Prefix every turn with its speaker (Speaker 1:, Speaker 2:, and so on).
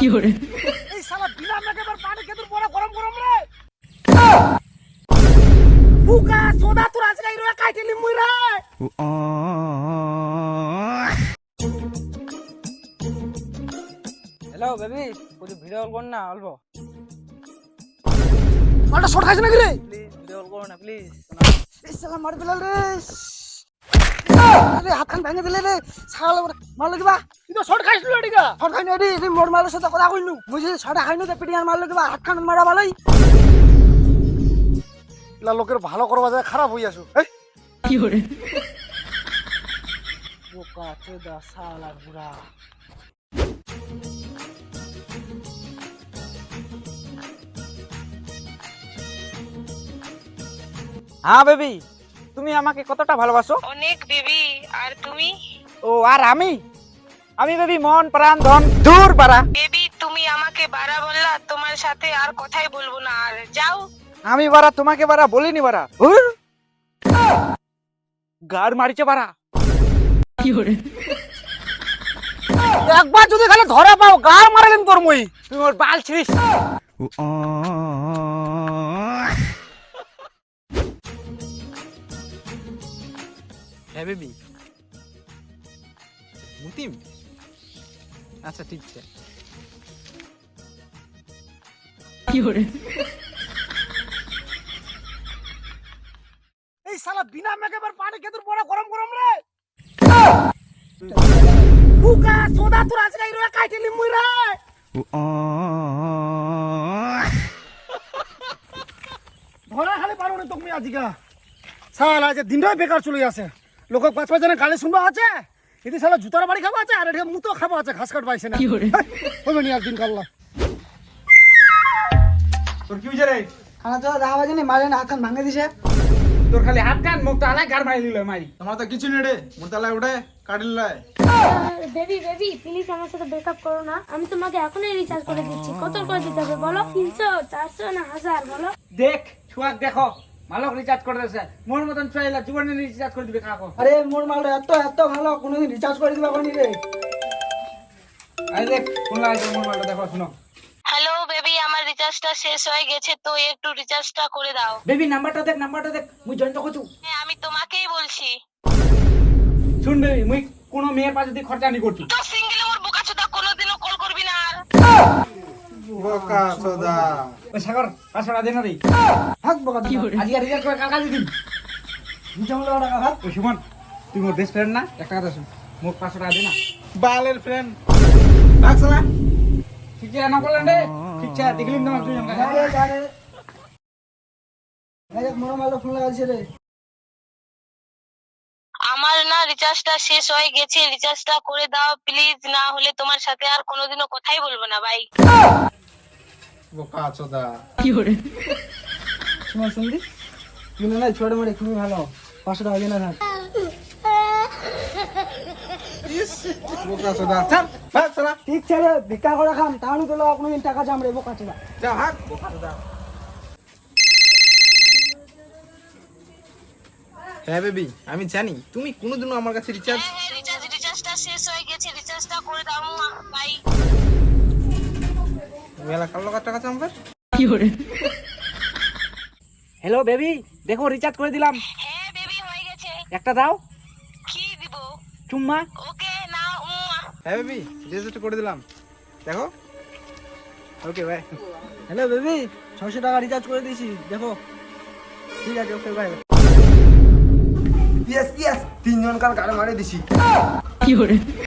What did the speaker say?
Speaker 1: এই শালা বিনা এবার পানি খেতুর পরে গরম গরম রে? বুকা সোদা তোর আজকে এই রোয়া কাইটিলি মুই রে।
Speaker 2: হ্যালো বেবি কিছু ভিডিও কল কর না অল্প।
Speaker 1: মালটা শর্ট খাইছে নাকি রে?
Speaker 2: প্লিজ ভিডিও কল করো না প্লিজ
Speaker 1: এই শালা মার দিলা রে। আরে হাত খান ভেঙে দিলে রে শালা মারলো কিবা? তুই তো শর্ট খাইছিল এদিকা। শর্ট খাইনি এদি তুই মোর মালের সাথে কথা কইনু। যদি শর্ট খাইনু তো পিটিয়ান মারলো কিবা? হাত খান মারা ভালোই লা লোকের ভালো করবা যায় খারাপ হই আসু
Speaker 2: বোকা চোদা শালা বুড়া হ্যাঁ বেবি। তুমি আমাকে কতটা ভালোবাসো?
Speaker 3: অনেক বেবি আর তুমি?
Speaker 2: ও আর আমি? আমি বেবি মন প্রাণ ধন দূর পারা
Speaker 3: বেবি তুমি আমাকে বাড়া বললা তোমার সাথে আর কথাই বলব না আর যাও।
Speaker 2: আমি বারা তোমাকে বারা বলিনি বারা হুর। গাড় মারিছে বারা
Speaker 1: একবার যদি খালি ধরে পাও গার মারালেন তোর মুই।
Speaker 2: তুই ওর বাল ছিড়িস। হ্যাঁ বেবি। মুতিম? আচ্ছা ঠিক আছে।
Speaker 1: এই শালা বিনা এবার পানি খেতুর পরে গরম গরম রে। বুকা সোদা তোর আজকে এই রোয়া কাইটিলি মুই রে। ধরা খালি পারো না তুমি আজিকা। শালা যে দিনটাই বেকার চলে আসে লোক পাঁচ পাঁচ জনের গালি শুনবা আছে? এদি শালা জুতার বাড়ি খাব আছে? আর এদিকে মুতো খাব আছে ঘাস কাট পাইছে না। হবে নি একদিন কাল্লা।
Speaker 2: তোর কি হয়েছে রে?
Speaker 1: খানা তো দেখা বাজে নি মারে না হাত ভাঙে দিছে।
Speaker 2: তোর খালি হাত কান মুখ তো আলাই গাড় মারি দিল মারি।
Speaker 4: তোমার তো কিছু নেই রে মোরতালায় উঠে কাটিলাই
Speaker 5: বেবি বেবি প্লিজ আমার সাথে ব্রেকআপ করো না। আমি তোমাকে এখনই রিচার্জ করে দিচ্ছি। কত করে দিতে হবে বলো? তিনশো চারশো না হাজার বলো?
Speaker 2: দেখ ছুয়াক দেখো। মালক রিচার্জ করে মোর মতন ছুয়াইলা জীবনে রিচার্জ করে দিবে কাকো
Speaker 1: আরে মোর মাল এত এত ভালো কোনোদিন রিচার্জ করে দিবা কোনি রে।
Speaker 2: আই দেখ কোন লাগে মোর মালটা দেখো শুনো।
Speaker 3: হ্যালো বেবি আমার রিচার্জটা শেষ হয়ে গেছে তো একটু রিচার্জটা করে দাও।
Speaker 2: বেবি নাম্বারটা দেখ নাম্বারটা দেখ মুই জয়েন তো করছু।
Speaker 3: হ্যাঁ আমি তোমাকেই বলছি।
Speaker 2: শুন বেবি মুই কোন মেয়ের পাশে দিয়ে খরচা নি করছু।
Speaker 3: তো সিঙ্গেল ওর বোকা চোদা কোনোদিনও কল করবি না আর।
Speaker 4: বোকা সোদা
Speaker 2: ওই সাগর পাঁচশো টাকা দে না রে
Speaker 1: হাত বকা কি
Speaker 2: আজকে রিচার্জ করে কালকে দিন
Speaker 1: যেমন টাকা হাত
Speaker 2: ওই সুমন তুই মোর বেস্ট ফ্রেন্ড না? একটা কথা শুন। মোর পাঁচশো টাকা দে না।
Speaker 4: বালের ফ্রেন্ড
Speaker 2: রাখছলা ঠিক আছে না করলেন রে? ঠিক আছে দেখলিম তোমার দুজন কাছে
Speaker 1: আরে জানে এই মোর মাল ফোন লাগাইছে রে।
Speaker 3: আমার না রিচার্জটা শেষ হয়ে গেছে। রিচার্জটা করে দাও প্লিজ না হলে তোমার সাথে আর কোনোদিনও কথাই বলব না ভাই।
Speaker 4: বোকা সোদা
Speaker 1: শুনো শুনলি কিনে না ছোট মোটে খুবই ভালো। পাঁচশো টাকা থাক।
Speaker 4: বোকা সোদা চল ভাগ সোদা
Speaker 1: ঠিক আছে ভিক্ষা করে খাম। তাহলে তো কোনোদিন টাকা চামড়ে বোকা ছিল
Speaker 4: যা ভাগ বোকা সোদা হ্যাঁ বেবি আমি জানি। তুমি কোনোদিনও আমার কাছে রিচার্জ
Speaker 3: হ্যাঁ হ্যাঁ রিচার্জ রিচার্জটা শেষ হয়ে গেছে। রিচার্জটা করে দাও ভাই
Speaker 4: মেলা কালো টাকা চামবার
Speaker 2: হ্যালো বেবি দেখো রিচার্জ করে দিলাম।
Speaker 3: হ্যাঁ বেবি হয়ে গেছে।
Speaker 2: একটা দাও।
Speaker 3: কি দিব?
Speaker 2: চুম্মা।
Speaker 3: ওকে নাও
Speaker 4: হ্যাঁ বেবি রিচার্জ করে দিলাম। দেখো। ওকে বাই
Speaker 1: হ্যালো বেবি ছশো টাকা রিচার্জ করে দিয়েছি। দেখো। ঠিক আছে ওকে বাই
Speaker 4: ইয়েস ইয়েস তিনজন কার গাড়ি মারি দিছি।